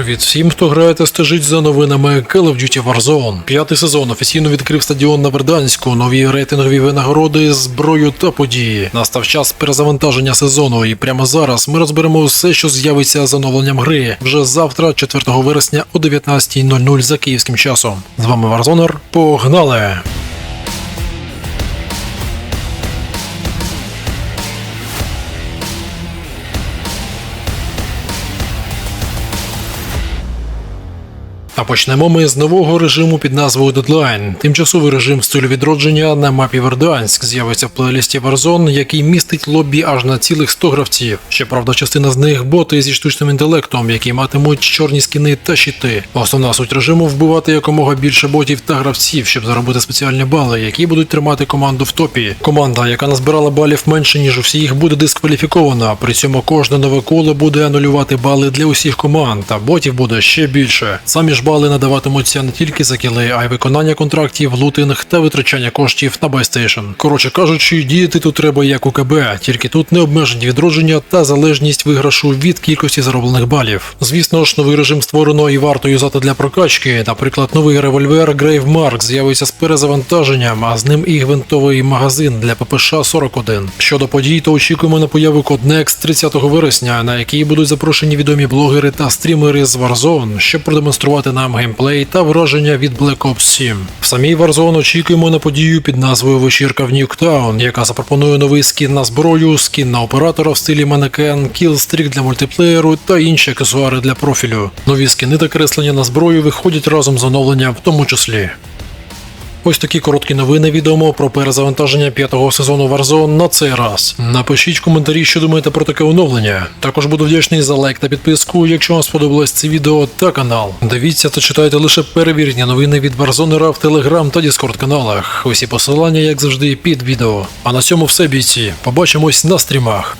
Привіт всім, хто грає та стежить за новинами Call of Duty Warzone. П'ятий сезон офіційно відкрив стадіон на Верданську, нові рейтингові винагороди, зброю та події. Настав час перезавантаження сезону, і прямо зараз ми розберемо все, що з'явиться з оновленням гри вже завтра, 4 вересня о 19.00 за київським часом. З вами Варзонер. Погнали! А почнемо ми з нового режиму під назвою Deadline. Тимчасовий режим стилю відродження на мапі Верданськ з'явиться в плейлісті Warzone, який містить лобі аж на цілих 100 гравців. Щоправда, частина з них боти зі штучним інтелектом, які матимуть чорні скіни та щити. Основна суть режиму вбивати якомога більше ботів та гравців, щоб заробити спеціальні бали, які будуть тримати команду в топі. Команда, яка назбирала балів менше ніж у всіх, буде дискваліфікована. При цьому кожне нове коло буде анулювати бали для усіх команд, а ботів буде ще більше. Самі ж бали надаватимуться не тільки за кіли, а й виконання контрактів, лутинг та витрачання коштів на байстейшн. Коротше кажучи, діяти тут треба як у КБ, тільки тут не обмежені відродження та залежність виграшу від кількості зароблених балів. Звісно ж, новий режим створено і варто юзати для прокачки. Наприклад, новий револьвер Grave Mark з'явиться з перезавантаженням, а з ним і гвинтовий магазин для ППШ 41. Щодо подій, то очікуємо на появу Codenext 30 вересня, на який будуть запрошені відомі блогери та стрімери з Warzone, щоб продемонструвати нам геймплей та враження від Black Ops 7. В самій Warzone очікуємо на подію під назвою Вечірка в Нюктаун, яка запропонує новий скін на зброю, скін на оператора в стилі манекен, кілстрік для мультиплеєру та інші аксесуари для профілю. Нові скіни та креслення на зброю виходять разом з оновленням, в тому числі. Ось такі короткі новини відомо про перезавантаження п'ятого сезону Warzone на цей раз. Напишіть коментарі, що думаєте про таке оновлення. Також буду вдячний за лайк та підписку, якщо вам сподобалось це відео та канал. Дивіться та читайте лише перевірені новини від Warzone в Телеграм та Діскорд каналах. Усі посилання, як завжди, під відео. А на цьому все бійці. Побачимось на стрімах.